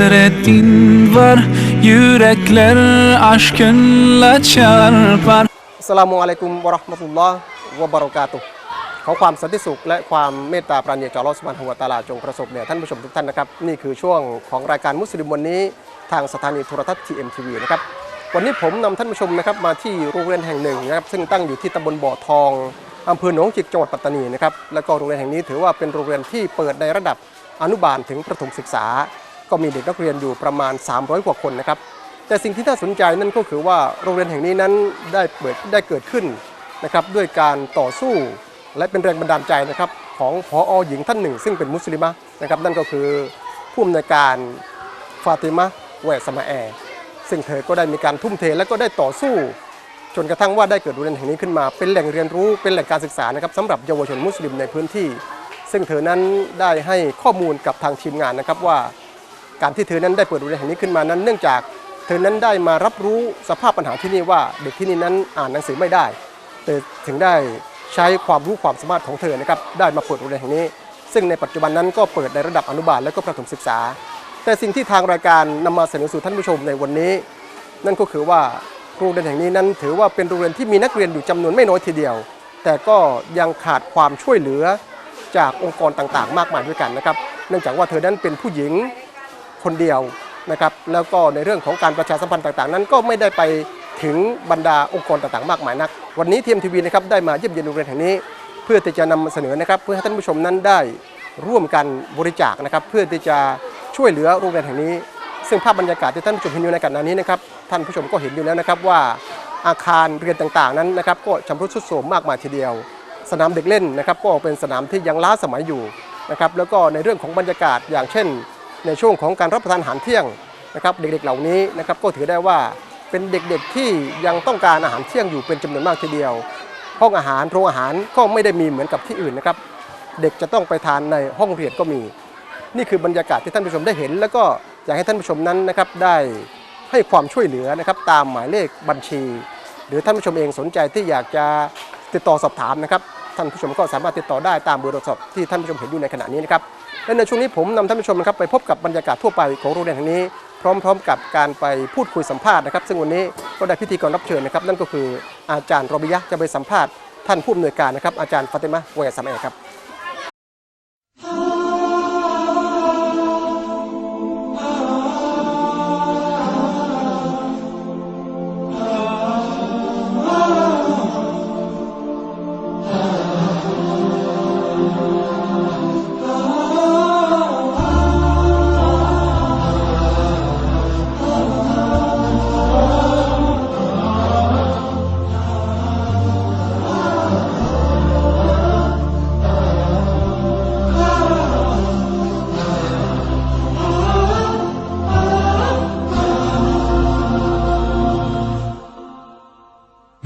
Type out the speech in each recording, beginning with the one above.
hasretin var Yürekler aşkınla çarpar อัสสลามุอะลัยกุมวะราะห์มะตุลลอฮ์วะบะเราะกาตุฮ์ขอความสันติสุขและความเมตตาปราณีจากอัลลอฮ์ซุบฮานะฮูวะตะอาลาจงประสบแด่ท่านผู้ชมทุกท่านนะครับ นี่คือช่วงของรายการมุสลิมวันนี้ทางสถานีโทรทัศน์ TMTV นะครับวันนี้ผมนำท่านผู้ชมนะครับมาที่โรงเรียนแห่งหนึ่งนะครับซึ่งตั้งอยู่ที่ตำบลบ่อทองอำเภอหนองจิกจังหวัดปัตตานีนะครับแล้วก็โรงเรียนแห่งนี้ถือว่าเป็นโรงเรียนที่เปิดในระดับอนุบาลถึงประถมศึกษา ก็มีเด็กนักเรียนอยู่ประมาณ 300 กว่าคนนะครับ แต่สิ่งที่น่าสนใจนั่นก็คือว่าโรงเรียนแห่งนี้นั้นได้เปิดได้เกิดขึ้นนะครับด้วยการต่อสู้และเป็นแรงบันดาลใจนะครับของพอหญิงท่านหนึ่ง ซึ่งเป็นมุสลิมะนะครับนั่นก็คือผู้อำนวยการฟาติมะแวสมาแอร์ซึ่งเธอก็ได้มีการทุ่มเทและก็ได้ต่อสู้ จนกระทั่งว่าได้เกิดโรงเรียนแห่งนี้ขึ้นมา เป็นแหล่งเรียนรู้เป็นแหล่งการศึกษานะครับสำหรับเยาวชนมุสลิมในพื้นที่ ซึ่งเธอนั้นได้ให้ข้อมูลกับทางทีมงานนะครับว่า การที่เธอนั้นได้เปิดโรงเรียนแห่งนี้ขึ้นมานั้น เนื่องจากเธอนั้นได้มารับรู้สภาพปัญหาที่นี่ว่าเด็กที่นี่นั้นอ่านหนังสือไม่ได้เธอถึงได้ใช้ความรู้ความสามารถของเธอนะครับได้มาเปิดโรงเรียนแห่งนี้ ซึ่งในปัจจุบันนั้นก็เปิดในระดับอนุบาลและก็ประถมศึกษา แต่สิ่งที่ทางรายการนำมาเสนอสู่ท่านผู้ชมในวันนี้ นั่นก็คือว่าโรงเรียนแห่งนี้นั้น ถือว่าเป็นโรงเรียนที่มีนักเรียนอยู่จำนวนไม่น้อยทีเดียว แต่ก็ยังขาดความช่วยเหลือจากองค์กรต่างๆ มากมายด้วยกันนะครับ เนื่องจากว่าเธอนั้นเป็นผู้หญิง คนเดียวนะครับแล้วก็ในเรื่องของการประชาสัมพันธ์ต่างๆ นั้นก็ไม่ได้ไปถึงบรรดาองค์กรต่างๆ มากมายนัก วันนี้ทีมทีวีนะครับได้มาเยี่ยมเยียนโรงเรียนแห่งนี้ เพื่อที่จะนำมาเสนอนะครับ เพื่อให้ท่านผู้ชมนั้นได้ร่วมกันบริจาคนะครับ เพื่อที่จะช่วยเหลือโรงเรียนแห่งนี้ ซึ่งภาพบรรยากาศที่ท่านผู้ชมเห็นอยู่ในขณะนี้นะครับท่านผู้ชมก็เห็นอยู่แล้วนะครับว่าอาคารเรียนต่างๆนั้นนะครับก็ชำรุดทรุดโทรมมากมายทีเดียว สนามเด็กเล่นนะครับก็เป็นสนามที่ยังล้าสมัยอยู่นะครับแล้วก็ในเรื่องของบรรยากาศอย่างเช่น ในช่วงของการรับประทานอาหารเที่ยงนะครับเด็กๆเหล่านี้นะครับก็ถือได้ว่าเป็นเด็กๆที่ยังต้องการอาหารเที่ยงอยู่เป็นจำนวนมากทีเดียว ห้องอาหารโรงอาหารก็ไม่ได้มีเหมือนกับที่อื่นนะครับเด็กจะต้องไปทานในห้องเรียนก็มี นี่คือบรรยากาศที่ท่านผู้ชมได้เห็น แล้วก็อยากให้ท่านผู้ชมนั้นนะครับได้ให้ความช่วยเหลือนะครับตามหมายเลขบัญชี หรือท่านผู้ชมเองสนใจที่อยากจะติดต่อสอบถามนะครับ ท่านผู้ชมก็สามารถติดต่อได้ตามเบอร์โทรศัพท์ที่ท่านผู้ชมเห็นอยู่ในขณะนี้นะครับและในช่วงนี้ผมนำท่านผู้ชมนะครับไปพบกับบรรยากาศทั่วไปของโรงเรียนแห่งนี้ พร้อมๆกับการไปพูดคุยสัมภาษณ์นะครับ ซึ่งวันนี้ก็ได้พิธีกรรับเชิญนะครับ นั่นก็คืออาจารย์รบิยะจะไปสัมภาษณ์ท่านผู้อำนวยการนะครับอาจารย์ฟาติมะเวยสามเอครับ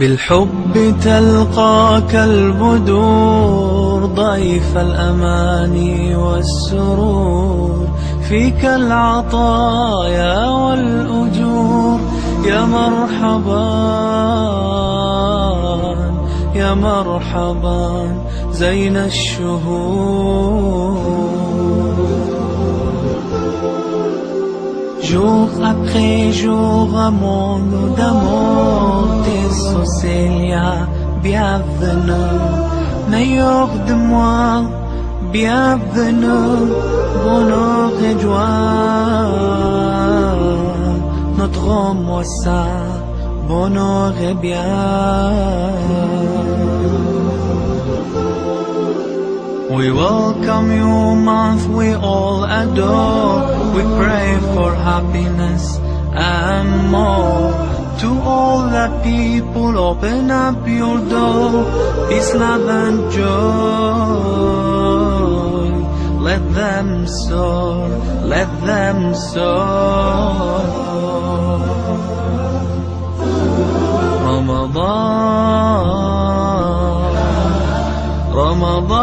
بالحب تلقاك البدور ضيف الأماني والسرور. فيك العطايا والأجور. يا مرحبا يا مرحبا زين الشهور. Jour après jour, mon d'amour, tes Célia, bienvenue. Meilleur de moi, bienvenue, bonheur et joie. Notre moi ça, bonheur et bien. We welcome you, month we all adore. We pray for happiness and more. To all the people, open up your door. Peace, love, and joy. Let them soar, let them soar. Ramadan. Ramadan,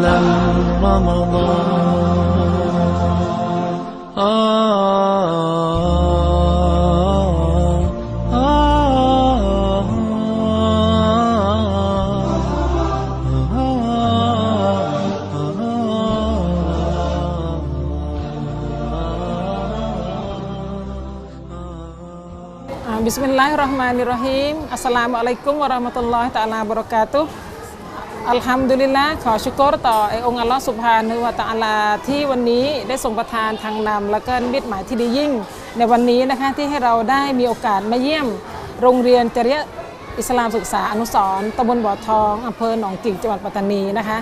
Ah, bismillahirrahmanirrahim. Assalamualaikum warahmatullahi taala wabarakatuh. อัลฮัมดุลิลละขอชุกรต่อไอองค์อัลลอฮ์สุบฮานะฮูวะตะอาลาที่วันนี้ได้ทรงประทานทางนำและก็มิตรหมายที่ดียิ่ง ในวันนี้นะคะที่ให้เราได้มีโอกาสมาเยี่ยม โรงเรียนจริยอิสลามศึกษาอนุสร์ตำบลบ่อทองอำเภอหนองจิกจังหวัดปัตตานีนะคะ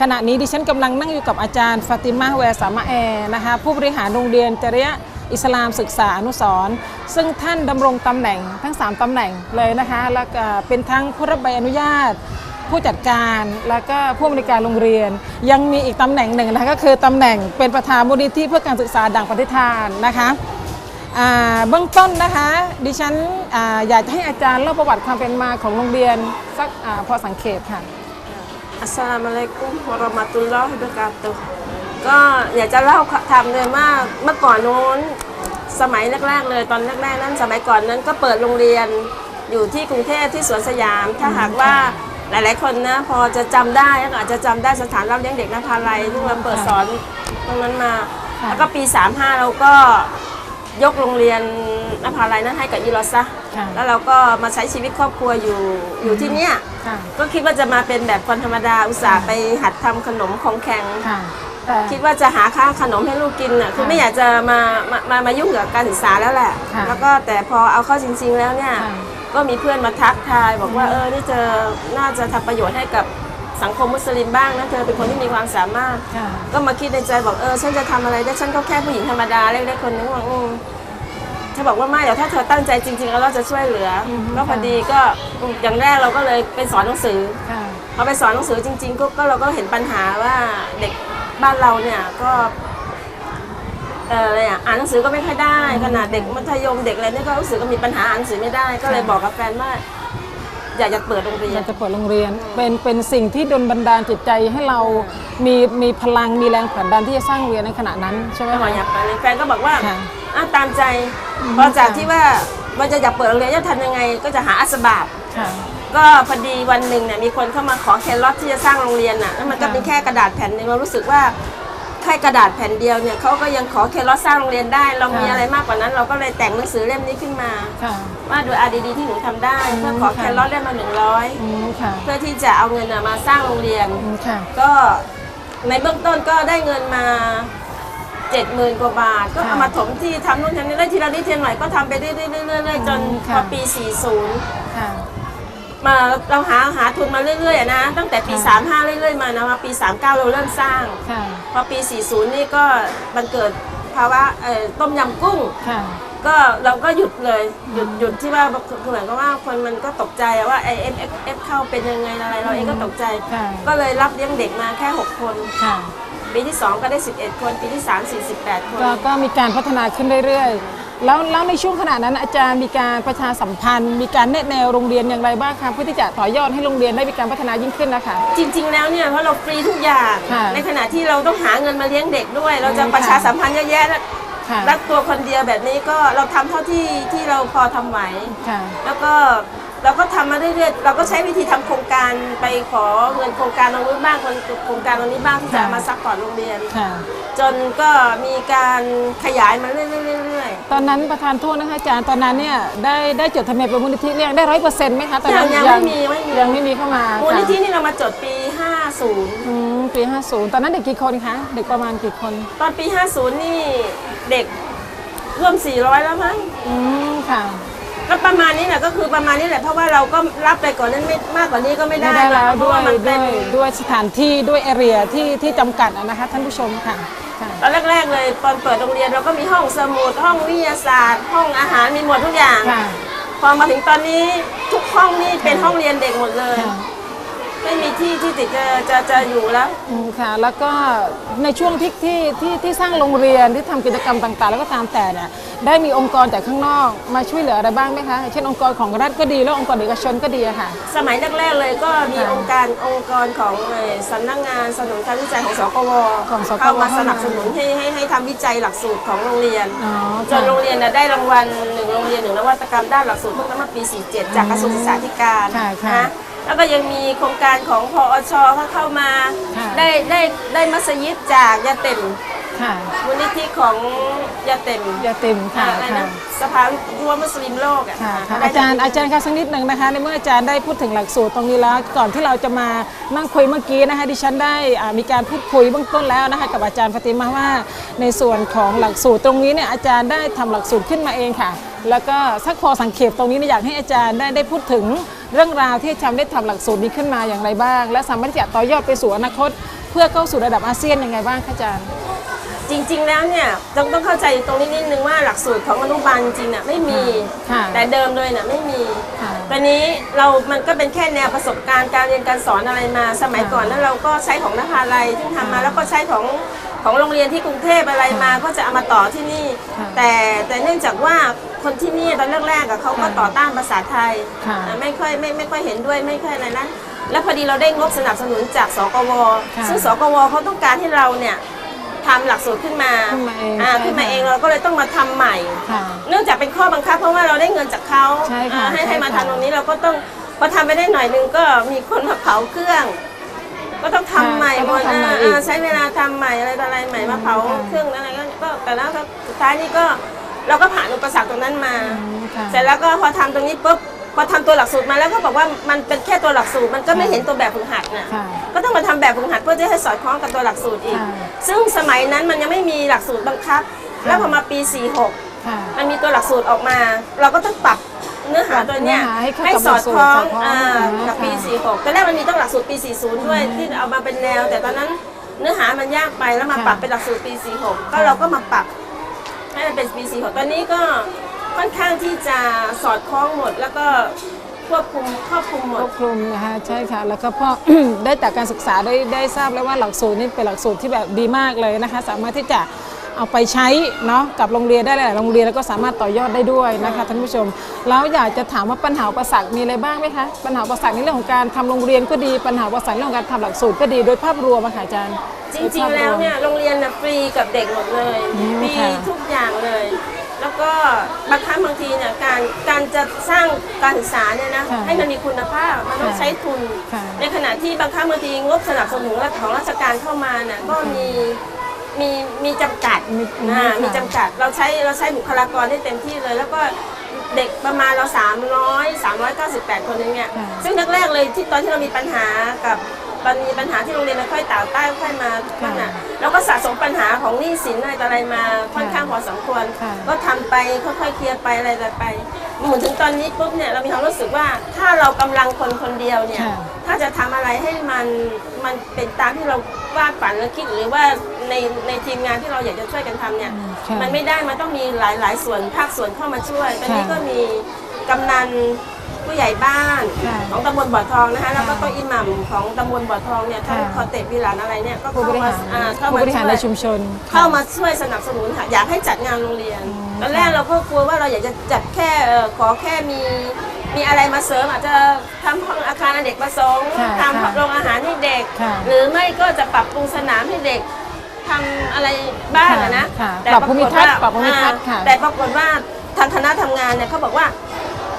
ขณะนี้ดิฉันกำลังนั่งอยู่กับอาจารย์ฟาติมาแวร์สามะแอนะคะผู้บริหารโรงเรียนจริยอิสลามศึกษาอนุสร์ซึ่งท่านดำรงตำแหน่งทั้ง 3ตำแหน่งเลยนะคะแล้วก็เป็นทั้งผู้รับใบอนุญาต ผู้จัดการแล้วก็ผู้อำนวยการโรงเรียน ยังมีอีกตำแหน่งหนึ่งนะคะก็คือตำแหน่งเป็นประธานมูลนิธิเพื่อการศึกษาด่างปฏิทานนะคะเบื้องต้นนะคะ ดิฉันออยากจะให้อาจารย์เล่าประวัติความเป็นมาของโรงเรียนสักอพอสังเขปค่ะอัสสลามุอะลัยกุมวะเราะมะตุลลอฮิวะบะเราะกาตุก็อยากจะเล่าทำเลยว่าเมื่อก่อนโน้นสมัยแรกๆเลยตอนแรกๆนั้นสมัยก่อนนั้นก็เปิดโรงเรียนอยู่ที่กรุงเทพที่สวนสยาม ถ้าหากว่า หลาย ๆ คนนะพอจะจำได้ก็อาจจะจำได้สถานรับเลี้ยงเด็กนภาลัยที่เราเปิดสอนตรงนั้นมา ค่ะ แล้วก็ปี 35 เราก็ยกโรงเรียนนภาลัยนั้นให้กับอีรอซะค่ะแล้วเราก็มาใช้ชีวิตครอบครัวอยู่อยู่ที่เนี้ยค่ะก็คิดว่าจะมาเป็นแบบคนธรรมดาอุตส่าห์ไปหัดทำขนมของแข็ง ค่ะแต่ คิดว่าจะหาค่าขนมให้ลูกกินน่ะคือค่ะไม่อยากจะมามามามายุ่งกับการศึกษาแล้วแหละ ค่ะ แล้วก็แต่พอเอาเข้าจริง ๆ แล้วเนี่ย ค่ะ ก็มีเพื่อนมาทักทาย บอกว่าเออนี่เธอน่าจะทำประโยชน์ให้กับสังคมมุสลิมบ้างนะเธอเป็นคนที่มีความสามารถ ค่ะ ก็มาคิดในใจบอกเออฉันจะทำอะไรได้ฉันก็แค่ผู้หญิงธรรมดาเล็กๆคนนึงว่าอืมเธอบอกว่าไม่เดี๋ยวถ้าเธอตั้งใจจริงๆแล้วเราจะช่วยเหลืออม ก็พอดีก็อืมอย่างแรกเราก็เลยไปสอนหนังสือ ค่ะ พอไปสอนหนังสือจริงๆก็ก็เราก็เห็นปัญหาว่าเด็กบ้านเราเนี่ยก็ เอออะไรอะอ่านหนังสือก็ไม่ค่อยได้ขนาดเด็กมัธยมเด็กอะไรเนี่ยก็รู้สึกว่ามีปัญหาอ่านหนังสือไม่ได้ ก็เลยค่ะบอกกับแฟนว่าอยากจะเปิดโรงเรีอยนยากจะเปิดโรงเรียนเป็นเป็นสิ่งที่ดลบันดาลจิตใจให้เรามีมีพลังมีแรงผลักดันที่จะสร้างโรงเรียนในขณะนั้นใช่ไหมก็บอกคะ อยากเปิดเลยแฟนก็บอกว่าค่ะอ้าวตามใจอืม พอจากค่ะที่ว่ามันจะอยากเปิดโรงเรียนจะทำยังไง ก็จะหาอัสบาบ ค่ะ ก็พอดีวันหนึ่งเนี่ยมีคนเข้ามาขอแครอทที่จะสร้างโรงเรียนน่ะแล้วมันก็ค่ะเป็นแค่กระดาษแผ่นหนึ่งเรารู้สึกว่าแค่กระดาษแผ่นเดียวเนี่ยเขาก็ยังขอแครอทสร้างโรงเรียนได้ เรามีอะไรมากกว่านั้น เราก็เลยแต่งหนังสือเล่มนี้ขึ้นมา ค่ะ ว่าโดยอาดีที่หนูทำได้อืมเพื่อขอค่ะแครอทเล่มละหนึ่งร้อยอืมค่ะเพื่อที่จะเอาเงินน่ะมาสร้างโรงเรียน อืมค่ะ ก็ในเบื้องต้นก็ได้เงินมาเจ็ดหมื่นกว่าบาท ก็เอามาถมที่ทำนู่นทำนี่ได้ทีละนิดทีละหน่อยก็ทำไปเรื่อยๆเรื่อยๆจนอืมพค่ะ อปี 40 ค่ะ มาเราหาหาทุนมาเรื่อยๆอะนะตั้งแต่ปี ค่ะ 35 เรื่อยๆมานะมาปี 39 เราเริ่มสร้าง ค่ะ พอปี 40 นี่ก็มันเกิดภาวะเอ่อต้มยำกุ้ง ค่ะ ก็เราก็หยุดเลยหยุดหยุดที่ว่าคือเหมือนกับว่าคนมันก็ตกใจอะว่าไอเอฟเอฟเอฟเข้าเป็นยังไงอะไรเราเองก็ตกใจ ค่ะ ก็เลยรับเลี้ยงเด็กมาแค่ 6 คน ค่ะ ปีที่ 2 ก็ได้ 11 คน ปีที่ 3 48 คน ก็ก็มีการพัฒนาขึ้นเรื่อยๆ แล้วแล้วในช่วงขณะนั้นอาจารย์มีการประชาสัมพันธ์ มีการแนะแนวโรงเรียนอย่างไรบ้างคะเพื่อที่จะต่อยอดให้โรงเรียนได้มีการพัฒนายิ่งขึ้นนะคะ จริง ๆ แล้วเนี่ยเพราะเราฟรีทุกอย่าง ค่ะในขณะที่เราต้องหาเงินมาเลี้ยงเด็กด้วย เราจะอืมประชาสัมพันธ์เยอะแยะค่ะรักตัวคนเดียวแบบนี้ก็เราทำเท่าที่ที่เราพอทำไหว ค่ะ แล้วก็ เราก็ทำมาเรื่อยๆ เราก็ใช้วิธีทำโครงการไปขอเงินโครงการตรงนู้นบ้างโครงการตรงนี้บ้างที่จะค่ะเอามาซัพพอร์ตโรงเรียนค่ะจนก็มีการขยายมาเรื่อยๆตอนนั้นประธานโทษนะคะอาจารย์ตอนนั้นเนี่ยได้ได้จดทะเบียนเป็นมูลนิธิเรียงได้ร้อยเปอร์เซ็นต์ไหมคะตอนนั้นยังยังไม่มีไม่มียังไม่มีเข้ามาๆมูลนิธิค่ะนี่เรามาจดปี 50อืมปี 50 ตอนนั้นเด็กกี่คนคะเด็กประมาณกี่คน ตอนปี 50 นี่เด็กร่วม 400 แล้วมั้งอืมค่ะ ก็ประมาณนี้แหละก็คือประมาณนี้แหละเพราะว่าเราก็รับไปก่อนนั้นไม่มากกว่านี้ก็ไม่ไม่ได้ได้แล้วเพราะด้วยว่ามันด้เป็วนยด้วยสถานที่ด้วยแอเรียที่ที่จำกัดอะนะคะท่านผู้ชมค่ะค่ะ ตอนแรกๆเลยตอนเปิดโรงเรียนเราก็มีห้องสมุดห้องวิทยาศาสตร์ ห้องอาหารมีหมดทุกอย่าง ค่ะ พอมาถึงตอนนี้ทุกห้องนี่เป็นห้องเรียนเด็กหมดเลย ค่ะ ไม่มีที่ที่ติดจะจะจะอยู่แล้ว อืมค่ะแล้วก็ในช่วงที่ที่ที่ที่สร้างโรงเรียนที่ทำกิจกรรมต่างๆ แล้วก็ตามแต่เนี่ยได้มีองค์กรจากข้างนอกมาช่วยเหลืออะไรบ้างไหมคะเช่นองค์กรของรัฐก็ดีแล้วองค์กรเอกชนก็ดีอะค่ะ สมัยแรกๆเลยก็มีค่ะองค์การองค์กรของเอ่อสำนักงานสนับสนุนการวิจัยของสกวของสกวเข้ามาสนับสนุนให้ให้ให้ทำวิจัยหลักสูตรของโรงเรียนอ๋อจนโรงเรียนน่ะได้รางวัลหนึ่งโรงเรียนหนึ่งนวัตกรรมด้านหลักสูตรเพิ่งมาปี 47 จากกระทรวงศึกษาธิการค่ะค่ะ นะ แล้วก็ยังมีโครงการของพอชเขาเข้ามาค่ะ ได้ได้ได้มัสยิดจากยาเต็มค่ะมูลนิธิของยาเต็มยาติมค่ะอะไรค่ะ นะสภายุวมุสลิมโลกอะค่ะค่ะอาจารย์อาจารย์คะสักนิดหนึ่งนะคะในเมื่ออาจารย์ได้พูดถึงหลักสูตรตรงนี้แล้ว ก่อนที่เราจะมานั่งคุยเมื่อกี้นะคะดิฉันได้อ่ามีการพูดคุยเบื้องต้นแล้วนะคะกับอาจารย์ฟาติมาว่า ในส่วนของหลักสูตรตรงนี้เนี่ยอาจารย์ได้ทำหลักสูตรขึ้นมาเองค่ะ แล้วก็สักพอสังเขปตรงนี้นะอยากให้อาจารย์ได้ได้พูดถึงเรื่องราวที่อาจารย์ได้ทำหลักสูตรนี้ขึ้นมาอย่างไรบ้าง และสามารถที่จะต่อยอดไปสู่อนาคต เพื่อเข้าสู่ระดับอาเซียนยังไงบ้างคะอาจารย์ จริง ๆ แล้วเนี่ยต้องต้องเข้าใจตรงนี้นิดนึงว่าหลักสูตรของอนุบาลจริงๆน่ะไม่มี ค่ะแต่เดิมเลยน่ะไม่มี ค่ะ ตอนนี้เรามันก็เป็นแค่แนวประสบการณ์การเรียนการสอนอะไรมาสมัยก่อนนั้นเราก็ใช้ของนภาลัยที่ทำมาแล้วก็ใช้ของของโรงเรียนที่กรุงเทพอะไรมาก็จะเอามาต่อที่นี่ ค่ะแต่แต่เนื่องจากว่าคนที่นี่ตอนแรกๆอะเขาก็ค่ะต่อต้านภาษาไทยค่ะ อะไม่ค่อยไม่ไม่ค่อยเห็นด้วยไม่ค่อยอะไรนั้นแล้วพอดีเราได้งบสนับสนุนจากสกวค่ะ ซึ่งสกวเขาต้องการให้เราเนี่ย ทำหลักสูตรขึ้นมาขึ้นมาเองอ่าใช่ขึ้นมาค่ะเองเราก็เลยต้องมาทำใหม่ ค่ะ เนื่องจากเป็นข้อบังคับเพราะว่าเราได้เงินจากเขาใช่ค่ะอ่าให้ใช่ให้มาค่ะ ทำตรงนี้เราก็ต้องพอทำไปได้หน่อยหนึงก็มีคนมาเผาเครื่อง ก็ต้องทำใหม่ค่ะหมดก็ต้องทำใหม่อ่าอีกอ่าใช้เวลาทำใหม่อะไรต่ออะไรใหม่มาเผาค่ะ เครื่องอะไรก็ก็แต่แล้วก็สุดท้ายนี่ก็เราก็ผ่านอุปสรรคตรงนั้นมา อืมค่ะ เสร็จแล้วก็พอทำตรงนี้ปุ๊บ พอทำตัวหลักสูตรมาแล้วก็บอกว่ามันเป็นแค่ตัวหลักสูตรมันก็ไม่เห็นตัวแบบฝึกหัดน่ะค่ะก็ต้องมาทำแบบฝึกหัดเพื่อที่ให้สอดคล้องกับตัวหลักสูตรอีก ค่ะ ซึ่งสมัยนั้นมันยังไม่มีหลักสูตรบังคับ แล้วพอมาปี 46 ค่ะ มันมีตัวหลักสูตรออกมา เราก็ต้องปรับเนื้อหาตัวเนี้ยเนื้อหาให้เข้าให้กับสอดคล้องหลักสูตรสอดคล้องอ่าอ่ากับปี ค่ะ46ตอนแรกมันมีต้องหลักสูตรปี 40 ด้วยที่เอามาเป็นแนว แต่ตอนนั้นเนื้อหามันยากไปแล้วมาค่ะปรับเป็นหลักสูตรปี 46 ก็เราก็มาปรับให้มันเป็นปี 46 ตอนนี้ก็ ค่อนข้างที่จะสอดคล้องหมด แล้วก็ควบคุมครอบคลุมหมคด รอบคลุมนะคะใช่ค่ะ แล้วก็พอได้จากการศึกษาได้ได้ทราบแล้วว่าหลักสูตรนี่เป็นหลักสูตรที่แบบดีมากเลยนะคะ สามารถที่จะเอาไปใช้เนาะกับโรงเรียนได้หลายๆโรงเรียนแล้วก็สามารถต่อยอดได้ด้วยนะคะท่านผู้ชม แล้วอยากจะถามว่าปัญหาอุปสรรคมีอะไรบ้างไหมคะปัญหาอุปสรรคในเรื่องของการทำโรงเรียนก็ดีปัญหาอุปสรรคในเรื่องของการทำหลักสูตรก็ดีโดยภาพรวมอะค่ะอาจารย์จริงๆ แล้วเนี่ยโรงเรียนน่ะฟรีกับเด็กหมดเลยอืมฟรีค่ะ ทุกอย่างเลย แล้วก็บางครั้งบางทีเนี่ยการการจะสร้างการศึกษาเนี่ยนะค่ะให้มันมีคุณภาพมันต้องค่ะใช้ทุน ค่ะ ในขณะที่บางครั้งบางทีงบสนับสนุนของราชการเข้ามาเนี่ยก็มีมีมีจำกัดมีนะค่ะมีจำกัดเราใช้เราใช้บุคลากรได้เต็มที่เลย แล้วก็เด็กประมาณเรา 300 398 คนเองเนี่ยค่ะ ซึ่งแรกๆเลยที่ตอนที่เรามีปัญหากับ ตอนมีปัญหาที่โรงเรียนมันค่อยต่างใต้ค่อยมานั่นน่ะเราก็สะสมปัญหาของหนี้สินอะไรต่ออะไรมาค่อนข้างพอสมควร ค่ะก็ทำไปค่อยๆเคลียร์ไปอะไรต่อไปเหมือนถึงตอนนี้ปุ๊บเนี่ยเรามีความรู้สึกว่าถ้าเรากำลังคนคนเดียวเนี่ย ค่ะ ถ้าจะทำอะไรให้มันมันเป็นตามที่เราวาดฝันและคิดหรือว่าในในทีมงานที่เราอยากจะช่วยกันทำเนี่ย อืมค่ะมันไม่ได้มันต้องมีหลายหลายส่วนภาคส่วนเข้ามาช่วยตอนนี้ค่ะ ก็มีกำนัน ผู้ใหญ่บ้านค่ะของตำบลบ่อทองนะคะแล้วก็ค่ะโต๊ะอิหมัมของตำบลบ่อทองเนี่ยท่านค่ะ คอเตะวิลานอะไรเนี่ยก็ผู้บเข้าริมาหารอ่าเข้าผู้มาบริหารช่วยในชุมชน เข้ามาช่วยสนับสนุนค่ะอยากให้จัดงานโรงเรียนตอนแรกเราก็กลัวว่าเราอยากจะจัดแค่เอ่อขอแค่มีมีอะไรมาเสริมอาจจะทำห้องอาคารอเด็กประสงค์ค่ะทำโรงอาหารให้เด็ก ค่ะ หรือไม่ก็จะปรับปรุงสนามให้เด็กทำอะไรบ้างอะนะค่ะแต่ปรับภูมิทัศน์ากฏว่าปรับภูมิทัศน์ค่ะอ่าแต่ปรากฏว่าทางคณะทำงานเนี่ยเขาบอกว่า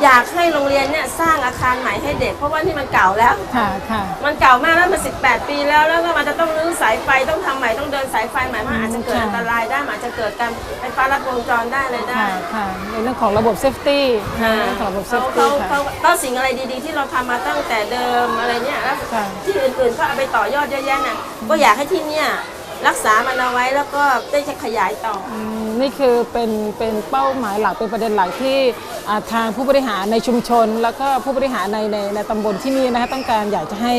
อยากให้โรงเรียนเนี่ยสร้างอาคารใหม่ให้เด็ก เพราะว่านี่มันเก่าแล้ว ค่ะค่ะ มันเก่ามากแล้วมัน18 ปีแล้วแล้วก็มันจะต้องรื้อสายไฟต้องทำใหม่ต้องเดินสายไฟใหม่มันอาจจะเกิดค่ะอันตรายได้มันอาจจะเกิดการไฟฟ้าลัดวงจรได้เลยได้ ค่ะค่ะในเรื่องของระบบเซฟตี้อ่าเรื่องของระบบเซเขาฟตี้เขาค่ะ เขาก็สิ่งอะไรดีๆ ที่เราทำมาตั้งแต่เดิมอะไรเนี่ยแล้วค่ะ ที่อื่นๆก็เอาไปต่อยอดเยอะแยะน่ะก็อยากให้ที่เนี่ย รักษามันเอาไว้แล้วก็ได้จะขยายต่อ อืมนี่คือเป็นเป็นเป้าหมายหลักเป็นประเด็นหลักที่อ่าทางผู้บริหารในชุมชน แล้วก็ผู้บริหารในในในตำบลที่นี่นะคะต้องการอยากจะให้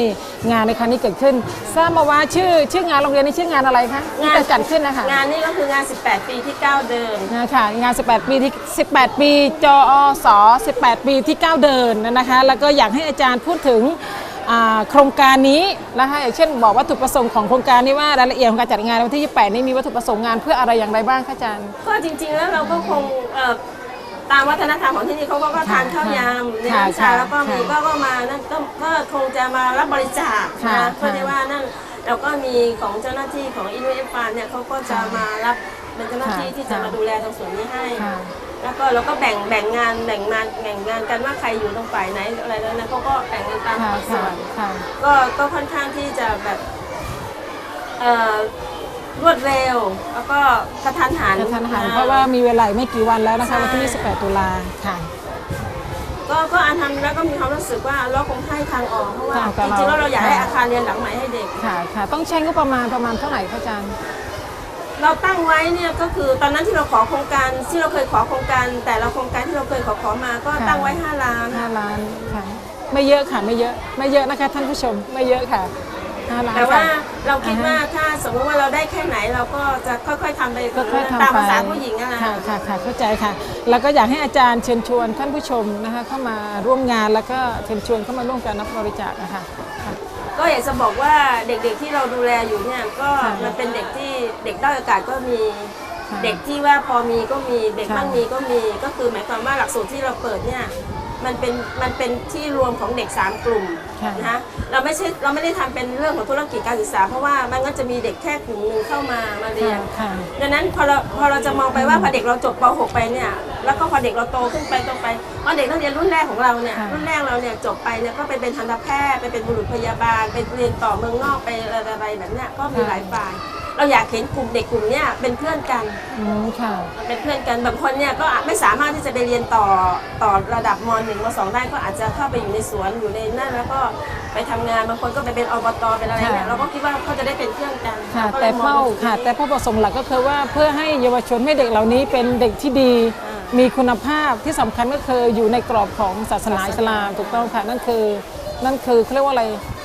งานในครั้งนี้เกิดขึ้น ทราบมาว่าชื่อชื่องานโรงเรียนนี้ชื่องานอะไรคะที่จะจัดขึ้นนะคะ งานนี้ก็คืองาน 18 ปีที่ก้าวเดินงานค่ะงาน 18 ปีที่ 18 ปีจอส18 ปีที่ก้าวเดินนะคะ แล้วก็อยากให้อาจารย์พูดถึงอ่า โครงการนี้นะคะอย่างเช่นบอกวัตถุประสงค์ของโครงการนี้ว่ารายละเอียดของการจัดงานในวันที่ 28 นี้มีวัตถุประสงค์งานเพื่ออะไรอย่างไรบ้างคะอาจารย์ ก็จริงๆแล้วเราก็คงเอ่อตามวัฒนธรรมของที่นี่เขาก็ก็ทานข้าวยำในค่ะน้ำชาค่ะแล้วก็มีค่ะก็ก็มานั่นก็ก็คงจะมารับบริจาคค่ะนะเพื่อค่ะที่ว่านั่นเราก็มีของเจ้าหน้าที่ของอินเวฟานเนี่ยเขาก็จะมารับเป็นเจ้าหน้าที่ค่ะที่จะค่ะมาดูแลตรงส่วนนี้ให้ ค่ะ แล้วก็เราก็แบ่งแบ่งงานแบ่งงานแบ่งงานกันว่าใครอยู่ตรงฝ่ายไหนอะไรแล้วนะเขาก็แบ่งกันตามค่ะส่ค่ะวนค่ะก็ก็ค่อนข้างที่จะแบบเอ่อรวดเร็ว แล้วก็กระทันหัน กระทันหันอ่เพราะว่ามีเวลาอีกไม่กี่วันแล้วนะคะใช่วันที่ 28 ตุลาค่ะ ก็ก็อันทำแล้วก็มีความรู้สึกว่าเราคงให้ทางออกเพราะว่าค่ะแต่จริงๆแล้วเราเราอยากให้อาคารเรียนหลังใหม่ให้เด็ก ค่ะค่ะต้องใช้งบประมาณประมาณเท่าไหร่คะอาจารย์ เราตั้งไว้เนี่ยก็คือตอนนั้นที่เราขอโครงการที่เราเคยขอโครงการ แต่ละโครงการที่เราเคยขอขอมาก็ค่ะตั้งไว้ 5 ล้าน5ล้านค่ะ ไม่เยอะค่ะไม่เยอะไม่เยอะนะคะ ท่านผู้ชมไม่เยอะค่ะ5ล้านแต่ว่าค่ะ เราคิดว่าอ่าฮะถ้าสมมติว่าเราได้แค่ไหนเราก็จะค่อยๆทำไปก็ค่อยๆทำไปตามภาษาผู้หญิงอะนะ ค่ะค่ะค่ะเข้าใจค่ะ แล้วก็อยากให้อาจารย์เชิญชวนท่านผู้ชมนะคะเข้ามาร่วมงานแล้วก็เชิญชวนเข้ามาร่วมการรับบริจาคนะคะค่ะ ก็อยากจะบอกว่าเด็กๆที่เราดูแลอยู่เนี่ยก็ค่ะมันเป็นเด็กที่เด็กด้อยโอกาสก็มีค่ะเด็กที่ว่าพอมีก็มีเด็กค่ะมั่งมีก็มีก็คือหมายความว่าหลักสูตรที่เราเปิดเนี่ย มันเป็นมันเป็นที่รวมของเด็ก 3 กลุ่มค่ะนะคะเราไม่ใช่เราไม่ได้ทำเป็นเรื่องของธุรกิจการศึกษา เพราะว่ามันก็จะมีเด็กแค่กลุ่มหนึ่งเข้ามามาเรียน ค่ะ ดังนั้นพอเราพอเราจะมองไปว่าพอเด็กเราจบป .6 ไปเนี่ยแล้วก็พอเด็กเราโตขึ้นไปโตไปพอเด็กนักเรียนรุ่นแรกของเราเนี่ยค่ะ รุ่นแรกเราเนี่ยจบไปเนี่ยก็ไปเป็นทันตแพทย์ไปเป็นบุรุษพยาบาลไปเรียนต่อเมืองนอกไปอะไรๆแบบเนี้ยก็มีหลายฝ่าย เราอยากเห็นกลุ่มเด็กกลุ่มเนี้ยเป็นเพื่อนกันอืมค่ะ เป็นเพื่อนกันบางคนเนี่ยก็ไม่สามารถที่จะไปเรียนต่อต่อระดับม .1 ม .2 ได้ก็อาจจะเข้าไปอยู่ในสวนอยู่ในนั่นแล้วก็ไปทำงานบางคนก็ไปเป็นอบตเป็นอะไรเนี่ยค่ะ เราก็คิดว่าเขาจะได้เป็นเพื่อนกันค่ะรก็ลแต่ยมองเป้าไปจุดนี้ค่ะ แต่เป้าประสงค์หลักก็คือว่าเพื่อให้เยาวชนให้เด็กเหล่านี้เป็นเด็กที่ดี อ่ามีคุณภาพที่สำคัญก็คืออยู่ในกรอบของศาสนาศาสนา อิสลามถูกต้องค่ะนั่นคือนั่นคือเขาเรียกว่าอะไรอ่า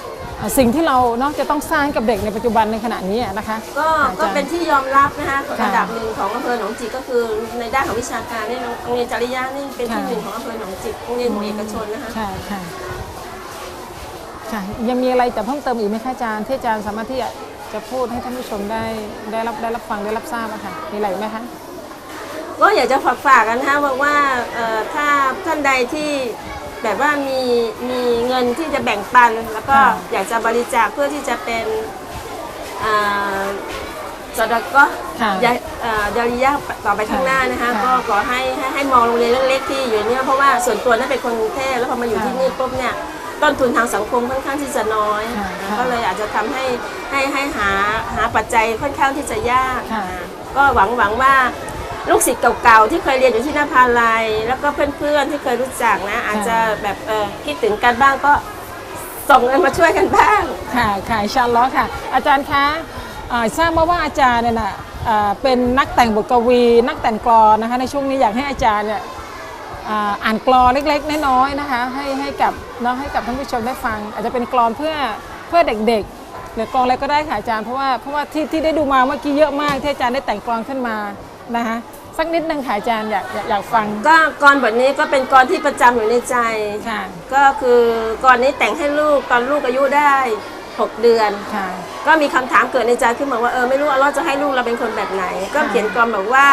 สิ่งที่เราเนาะจะต้องสร้างให้กับเด็กในปัจจุบันในขณะนี้นะคะ ก็อาจารย์ก็เป็นที่ยอมรับนะคะค่ะระดับหนึ่งของอำเภอหนองจิกก็คือในด้านของวิชาการเนี่ยโรงเรียนจริยะนี่เป็นที่ค่ะหนึ่งของอำเภอหนองจิกโรงเรียนของเอกชนนะคะค่ะค่ะค่ะยังมีอะไรจะเพิ่มเติมอีกไหมคะอาจารย์ที่อาจารย์สามารถที่จะจะพูดให้ท่านผู้ชมได้ได้รับได้รับฟังได้รับทราบอะค่ะมีอะไรอีกไหมคะก็อยากจะฝากฝากกันนะคะบอกว่าเอ่อถ้าท่านใดที่ แบบว่ามีมีเงินที่จะแบ่งปัน แล้วก็ค่ะอยากจะบริจาคเพื่อที่จะเป็นอ่าสดก็ค่ะยาเอ่อจริยะต่อไปข้างหน้านะคะค่ะก็ขอให้ให้ให้มองโรงเรียนเล็กๆที่อยู่เนี่ยเพราะว่าส่วนตัวนั้นเป็นคนกรุงเทพแล้วพอมาอยู่ค่ะที่นี่ปุ๊บเนี่ยต้นทุนทางสังคมค่อนข้างที่จะน้อยค่ะนะค่ะก็เลยอาจจะทำให้ให้ให้หาหาปัจจัยค่อนข้างที่จะยากค่ะอ่าก็หวังหวังว่า ลูกศิษย์เก่าๆที่เคยเรียนอยู่ที่นภาลัย แล้วก็เพื่อนๆที่เคยรู้จักนะ อาจจะแบบเออคิดถึงกันบ้างก็ส่งเงินมาช่วยกันบ้าง ค่ะค่ะอินชาอัลลอฮ์ค่ะ อาจารย์คะอ่าทราบมาว่าอาจารย์เนี่ยนะอ่าเป็นนักแต่งบทกวี นักแต่งกลอนนะคะ ในช่วงนี้อยากให้อาจารย์เนี่ยอ่าอ่านกลอนเล็กๆ น้อยๆนะคะ ให้ให้กับเนาะให้กับท่านผู้ชมได้ฟัง อาจจะเป็นกลอนเพื่อเพื่อเด็กๆหรือกลอนอะไรก็ได้ค่ะอาจารย์เพราะว่าเพราะว่าที่ที่ได้ดูมาเมื่อกี้เยอะมากที่อาจารย์ได้แต่งกลอนขึ้นมานะคะ สักนิดนึงค่ะอาจารย์อยากอยากอยากฟัง ก็กรบทนี้ก็เป็นกรที่ประจำอยู่ในใจ ค่ะ ก็คือกรนี้แต่งให้ลูกตอนลูกอายุได้ 6 เดือน ค่ะ ก็มีคำถามเกิดในใจขึ้นมาว่าเออไม่รู้อัลลอฮ์จะให้ลูกเราเป็นคนแบบไหน ก็เขียนกรบอกว่า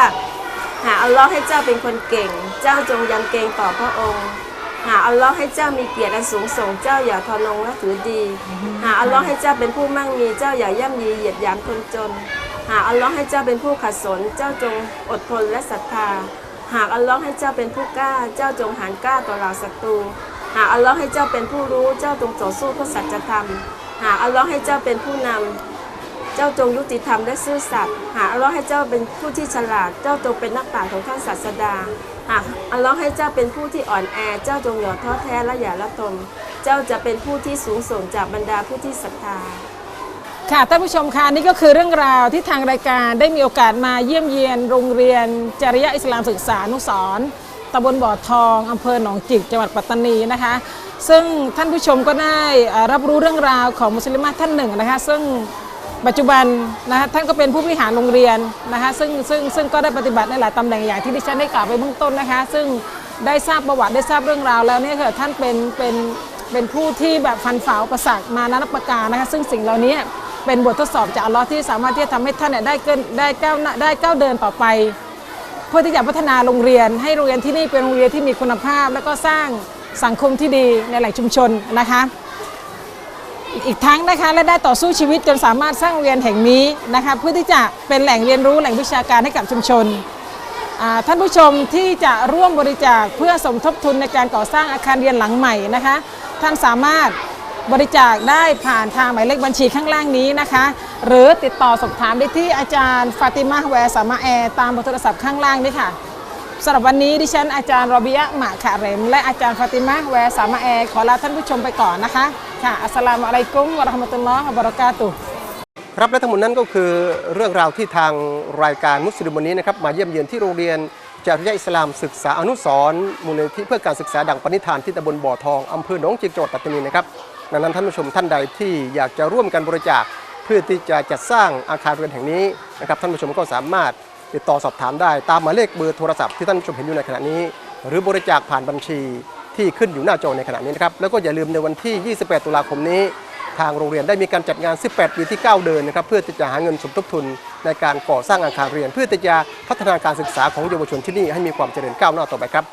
หาอัลลอฮ์ให้เจ้าเป็นคนเก่ง เจ้าจงยำเกรงต่อพระองค์ หาอัลลอฮ์ให้เจ้ามีเกียรติอันสูงส่งเจ้าอย่าทอนงและถือดี หาอัลลอฮ์ให้เจ้าเป็นผู้มั่งมีเจ้าอย่าย่ำยีเหยียดหยามคนจน หากอัลลอฮ์ให้เจ้าเป็นผู้ขัดสน เจ้าจงอดทนและศรัทธา หากอัลลอฮ์ให้เจ้าเป็นผู้กล้า เจ้าจงหันกล้าต่อเหล่าศัตรู หากอัลลอฮ์ให้เจ้าเป็นผู้รู้ เจ้าจงต่อสู้เพื่อสัจธรรม หากอัลลอฮ์ให้เจ้าเป็นผู้นำ เจ้าจงยุติธรรมและซื่อสัตย์ หากอัลลอฮ์ให้เจ้าเป็นผู้ที่ฉลาด เจ้าจงเป็นนักปราชญ์ของท่านศาสดา หากอัลลอฮ์ให้เจ้าเป็นผู้ที่อ่อนแอ เจ้าจงอย่าท้อแท้และอย่าละตนเจ้าจะเป็นผู้ที่สูงส่งจากบรรดาผู้ที่ศรัทธา ค่ะท่านผู้ชมคะนี่ก็คือเรื่องราวที่ทางรายการได้มีโอกาสมาเยี่ยมเยียนโรงเรียนจริยะอิสลามศึกษานุสรตำบลบ่อทองอำเภอหนองจิกจังหวัดปัตตานีนะคะ ซึ่งท่านผู้ชมก็ได้รับรู้เรื่องราวของมุสลิมท่านหนึ่งนะคะ ซึ่งปัจจุบันนะคะท่านก็เป็นผู้บริหารโรงเรียนนะคะ ซึ่งซึ่งซึ่งก็ได้ปฏิบัติในหลายตำแหน่งอย่างที่ดิฉันได้กล่าวไปเบื้องต้นนะคะ ซึ่งได้ทราบประวัติได้ทราบเรื่องราวแล้วเนี่ยค่ะท่านเป็นเป็นเป็นผู้ที่แบบฟันฝ่าอุประสรรคมานานับประการนะคะ ซึ่งสิ่งเหล่านี้ เป็นบททดสอบจากอัลลอฮ์ที่สามารถที่จะทำให้ท่านเนี่ยได้เกินได้ก้าวหน้าได้ก้าวเดินต่อไป เพื่อที่จะพัฒนาโรงเรียน ให้โรงเรียนที่นี่เป็นโรงเรียนที่มีคุณภาพ แล้วก็สร้างสังคมที่ดีในแหล่งชุมชนนะคะ อีกทั้งนะคะและได้ต่อสู้ชีวิตจนสามารถสร้างโรงเรียนแห่งนี้นะคะเพื่อที่จะเป็นแหล่งเรียนรู้แหล่งวิชาการให้กับชุมชนท่านผู้ชมที่จะร่วมบริจาคเพื่อสมทบทุนในการก่อสร้างอาคารเรียนหลังใหม่นะคะ ท่านสามารถ บริจาคได้ผ่านทางหมายเลขบัญชีข้างล่างนี้นะคะ หรือติดต่อสอบถามได้ที่อาจารย์ฟาติมาแวร์สามาแอร์ตามเบอร์โทรศัพท์ข้างล่างนี่ค่ะสำหรับวันนี้ดิฉันอาจารย์รอบิยะหมาขาเรม และอาจารย์ฟาติมาแวร์สามาแอร์ขอลาท่านผู้ชมไปก่อนนะคะค่ะอัสสลามุอะลัยกุมวะราะห์มะตุลลอฮ์วะบะเราะกาตุครับและทั้งหมดนั้นก็คือเรื่องราวที่ทางรายการมุสลิมวันนี้นะครับมาเยี่ยมเยือนที่โรงเรียนจริยะอิสลามศึกษาอนุสร์มูลนิธิเพื่อการศึกษาดังปณิธานที่ตำบลบ่อทองอำเภอหนองจิกจังหวัดปัตตานีนะครับ ดังนั้นท่านผู้ชมท่านใดที่อยากจะร่วมกันบริจาค เพื่อที่จะจัดสร้างอาคารเรียนแห่งนี้นะครับท่านผู้ชมก็สามารถติดต่อสอบถามได้ตามหมายเลขเบอร์โทรศัพท์ที่ท่านผู้ชมเห็นอยู่ในขณะนี้ หรือบริจาคผ่านบัญชีที่ขึ้นอยู่หน้าจอในขณะนี้นะครับแล้วก็อย่าลืมในวันที่ 28 ตุลาคมนี้ ทางโรงเรียนได้มีการจัดงาน 18 ปีที่ 9 เดินนะครับเพื่อที่จะหาเงินสมทบทุนในการก่อสร้างอาคารเรียน เพื่อที่จะพัฒนาการศึกษาของเยาวชนที่นี่ให้มีความเจริญก้าวหน้าต่อไปครับ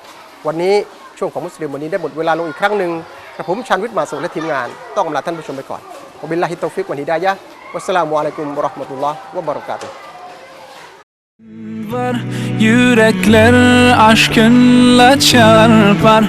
วันนี้ช่วงของมุสลิมวันนี้ได้หมดเวลาลงอีกครั้งหนึ่ง กระผมชันวิทย์มาสุและทีมงาน ต้องอำลาท่านผู้ชมไปก่อนวะบิลลาฮิตตฟิกวันฮิดายะวัสสลามุอะลัยกุมบราะห์มะตุลลอฮ์วะบะเราะกาตุฮ์ Yürekler aşkınla çarpar